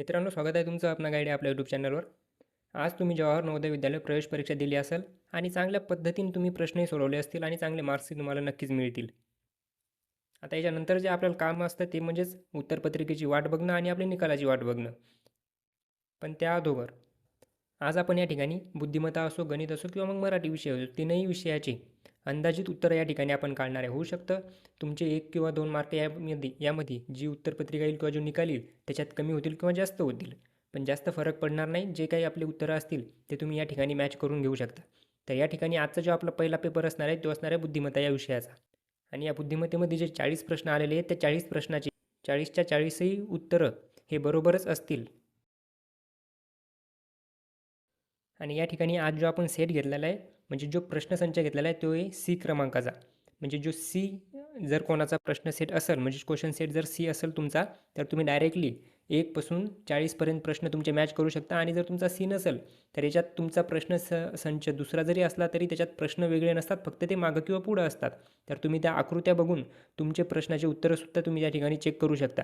मित्रांनो स्वागत आहे तुमचं अपना गाईड आपल्या यूट्यूब चॅनलवर आज तुम्ही जवाहर नवोदय विद्यालय प्रवेश परीक्षा दिली असेल आणि चांगल्या पद्धतीने तुम्ही प्रश्नही सोडवले असतील आणि चांगले मार्क्सही तुम्हाला नक्कीच मिळतील. आता याच्यानंतर जे आपल्याला काम असतं ते म्हणजेच उत्तरपत्रिकेची वाट बघणं आणि आपल्या निकालाची वाट बघणं. पण त्या अगोदर आज आपण या ठिकाणी बुद्धिमत्ता असो गणित असो किंवा मग मराठी विषय असो तीनही विषयाचे अंदाजित उत्तरं या ठिकाणी आपण काढणार आहे होऊ शकतं. तुमचे एक किंवा दोन मार्क यामध्ये यामध्ये जी उत्तरपत्रिका येईल किंवा जो निकाल येईल त्याच्यात कमी होतील किंवा जास्त होतील. पण जास्त फरक पडणार नाही जे काही आपले उत्तरं असतील ते तुम्ही या ठिकाणी मॅच करून घेऊ शकता. तर या ठिकाणी आजचा जो आपला पहिला पेपर असणार आहे तो असणार आहे बुद्धिमत्ता या विषयाचा. आणि या बुद्धिमत्तेमध्ये जे चाळीस प्रश्न आलेले आहेत त्या चाळीस प्रश्नाचे चाळीसच्या चाळीसही उत्तरं हे बरोबरच असतील. आणि या ठिकाणी आज जो आपण सेट घेतलेला आहे म्हणजे जो प्रश्नसंच घेतलेला आहे तो आहे सी क्रमांकाचा. म्हणजे जो सी जर कोणाचा प्रश्न सेट असेल म्हणजे क्वेश्चन सेट जर सी असेल तुमचा तर तुम्ही डायरेक्टली एकपासून चाळीसपर्यंत प्रश्न तुमचे मॅच करू शकता. आणि जर तुमचा सी नसेल तर याच्यात तुमचा प्रश्न स संच दुसरा जरी असला तरी त्याच्यात प्रश्न वेगळे नसतात फक्त ते मागं किंवा पुढं असतात. तर तुम्ही त्या आकृत्या बघून तुमचे प्रश्नाचे उत्तरंसुद्धा तुम्ही या ठिकाणी चेक करू शकता.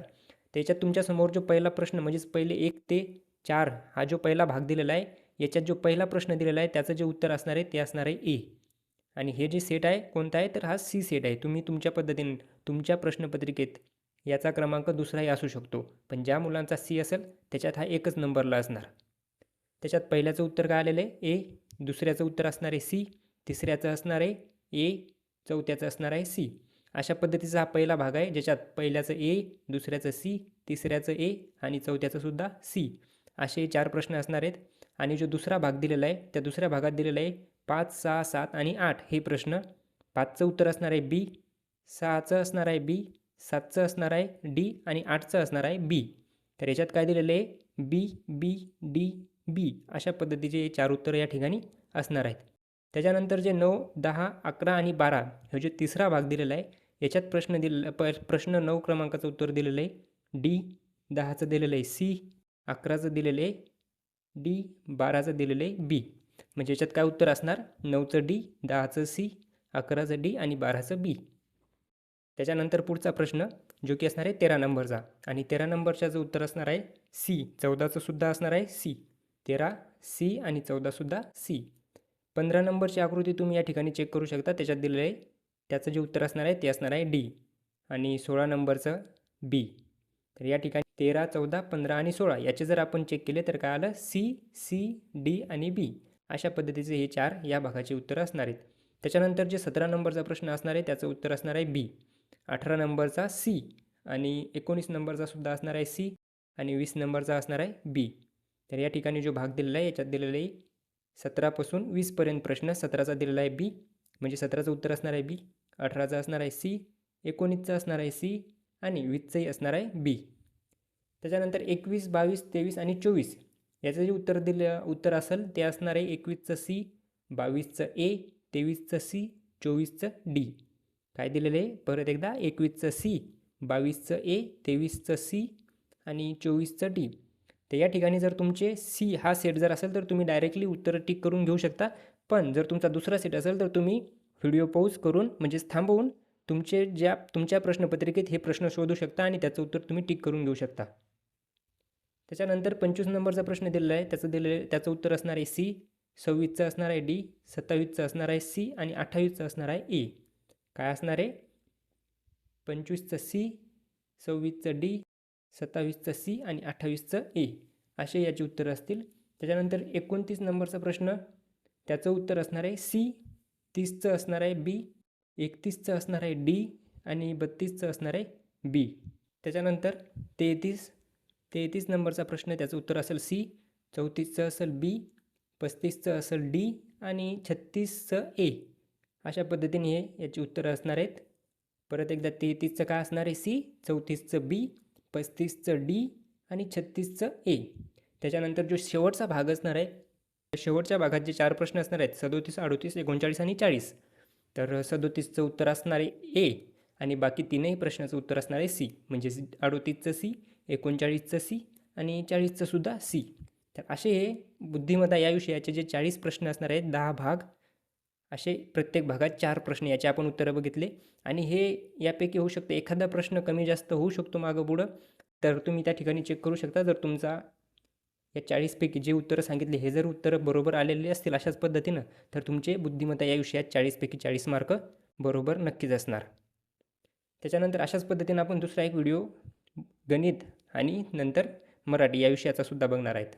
त्याच्यात तुमच्यासमोर जो पहिला प्रश्न म्हणजेच पहिले एक ते चार हा जो पहिला भाग दिलेला आहे याच्यात जो पहिला प्रश्न दिलेला आहे त्याचं जे उत्तर असणार आहे ते असणार आहे ए. आणि हे जे सेट आहे कोणता आहे? तर हा सी सेट आहे. तुम्ही तुमच्या पद्धतीने तुमच्या प्रश्नपत्रिकेत याचा क्रमांक दुसराही असू शकतो. पण ज्या मुलांचा सी असेल त्याच्यात हा एकच नंबरला असणार. त्याच्यात पहिल्याचं उत्तर काय आलेलं आहे? ए. दुसऱ्याचं उत्तर असणार आहे सी तिसऱ्याचं असणार आहे ए चौथ्याचं असणार आहे सी अशा पद्धतीचा हा पहिला भाग आहे ज्याच्यात पहिल्याचं ए दुसऱ्याचं सी तिसऱ्याचं ए आणि चौथ्याचं सुद्धा सी असे चार प्रश्न असणार आहेत. आणि जो दुसरा भाग दिलेला आहे त्या दुसऱ्या भागात दिलेला आहे पाच सहा सात आणि आठ. हे प्रश्न पाचचं उत्तर असणार आहे बी सहाचं असणार आहे बी सातचं असणार आहे डी आणि आठचं असणार आहे बी. तर याच्यात काय दिलेलं आहे? बी बी डी बी अशा पद्धतीचे चार उत्तरं या ठिकाणी असणार आहेत. त्याच्यानंतर जे नऊ दहा अकरा आणि बारा हे जे तिसरा भाग दिलेला आहे याच्यात प्रश्न दिलेला प प्रश्न नऊ क्रमांकाचं उत्तर दिलेलं आहे. डी दहाचं दिलेलं आहे. सी अकराचं दिलेलं आहे. डी बाराचं दिलेलं आहे बी. म्हणजे याच्यात काय उत्तर असणार? नऊचं डी दहाचं सी अकराचं डी आणि बाराचं बी. त्याच्यानंतर पुढचा प्रश्न जो की असणार आहे तेरा नंबरचा. आणि तेरा नंबरच्या जो उत्तर असणार आहे सी चौदाचं सुद्धा असणार आहे सी. तेरा सी आणि चौदासुद्धा सी. पंधरा नंबरची आकृती तुम्ही या ठिकाणी चेक करू शकता. त्याच्यात दिलेलं आहे त्याचं जे उत्तर असणार आहे ते असणार आहे डी. आणि सोळा नंबरचं बी. तर या ठिकाणी तेरा चौदा पंधरा आणि सोळा याचे जर आपण चेक केले तर काय आलं? सी सी डी आणि बी अशा पद्धतीचे हे चार या भागाचे उत्तर असणार आहेत. त्याच्यानंतर जे सतरा नंबरचा प्रश्न असणार आहे त्याचं उत्तर असणार आहे बी अठरा नंबरचा सी आणि एकोणीस नंबरचा सुद्धा असणार आहे सी आणि वीस नंबरचा असणार आहे बी तर या ठिकाणी जो भाग दिलेला आहे याच्यात दिलेला आहे सतरापासून वीसपर्यंत प्रश्न सतराचा दिलेला आहे बी म्हणजे सतराचं उत्तर असणार आहे बी अठराचा असणार आहे सी एकोणीसचा असणार आहे सी आणि वीसचंही असणार आहे बी त्याच्यानंतर एकवीस बावीस तेवीस आणि चोवीस याचं जे उत्तर दिलं उत्तर असेल ते असणार आहे एकवीसचं सी बावीसचं ए तेवीसचं सी चोवीसचं डी. काय दिलेलं आहे? परत एकदा एकवीसचं सी बावीसचं ए तेवीसचं सी आणि चोवीसचं डी. तर या ठिकाणी जर तुमचे सी हा सेट जर असेल तर तुम्ही डायरेक्टली उत्तरं टिक करून घेऊ शकता. पण जर तुमचा दुसरा सेट असेल तर तुम्ही व्हिडिओ पॉज करून म्हणजेच थांबवून तुमचे ज्या तुमच्या प्रश्नपत्रिकेत हे प्रश्न शोधू शकता आणि त्याचं उत्तर तुम्ही टिक करून घेऊ शकता. त्याच्यानंतर पंचवीस नंबरचा प्रश्न दिलेला आहे. त्याचं दिलेलं त्याचं उत्तर असणार आहे सी सव्वीसचं असणार आहे डी सत्तावीसचं असणार आहे सी आणि अठ्ठावीसचं असणार आहे ए. काय असणार आहे? पंचवीसचं सी सव्वीसचं डी सत्तावीसचं सी आणि अठ्ठावीसचं ए. असे याचे उत्तरं असतील. त्याच्यानंतर एकोणतीस नंबरचा प्रश्न त्याचं उत्तर असणार आहे सी तीसचं असणार आहे बी एकतीसचं असणार आहे डी आणि बत्तीसचं असणार आहे बी. त्याच्यानंतर तेहतीस तेहतीस नंबरचा प्रश्न त्याचं उत्तर असेल सी. चौतीसचं असेल बी. पस्तीसचं असेल डी. आणि छत्तीसचं ए. अशा पद्धतीने हे याची उत्तरं असणार आहेत. परत एकदा तेहतीसचं काय असणार आहे? सी. चौतीसचं बी. पस्तीसचं डी. आणि छत्तीसचं ए. त्याच्यानंतर जो शेवटचा भाग असणार आहे शेवटच्या भागात जे चार प्रश्न असणार आहेत सदोतीस अडोतीस एकोणचाळीस आणि चाळीस. तर सदोतीसचं उत्तर असणार आहे ए. आणि बाकी तीनही प्रश्नाचं उत्तर असणार आहे सी. म्हणजे अडोतीसचं सी एकोणचाळीसचं सी आणि चाळीसचं सुद्धा सी. तर असे हे बुद्धिमत्ता या विषयाचे जे चाळीस प्रश्न असणार आहेत दहा भाग असे प्रत्येक भागात चार प्रश्न याचे आपण उत्तरं बघितले. आणि हे यापैकी होऊ शकतं एखादा प्रश्न कमी जास्त होऊ शकतो मागं पुढं तर तुम्ही त्या ठिकाणी चेक करू शकता. जर तुमचा या चाळीसपैकी जे उत्तरं सांगितले हे जर उत्तरं बरोबर आलेले असतील अशाच पद्धतीनं तर तुमचे बुद्धिमत्ता या विषयात चाळीसपैकी चाळीस मार्क बरोबर नक्कीच असणार. त्याच्यानंतर अशाच पद्धतीनं आपण दुसरा एक व्हिडिओ गणित आणि नंतर मराठी या विषयाचा सुद्धा बघणार आहेत.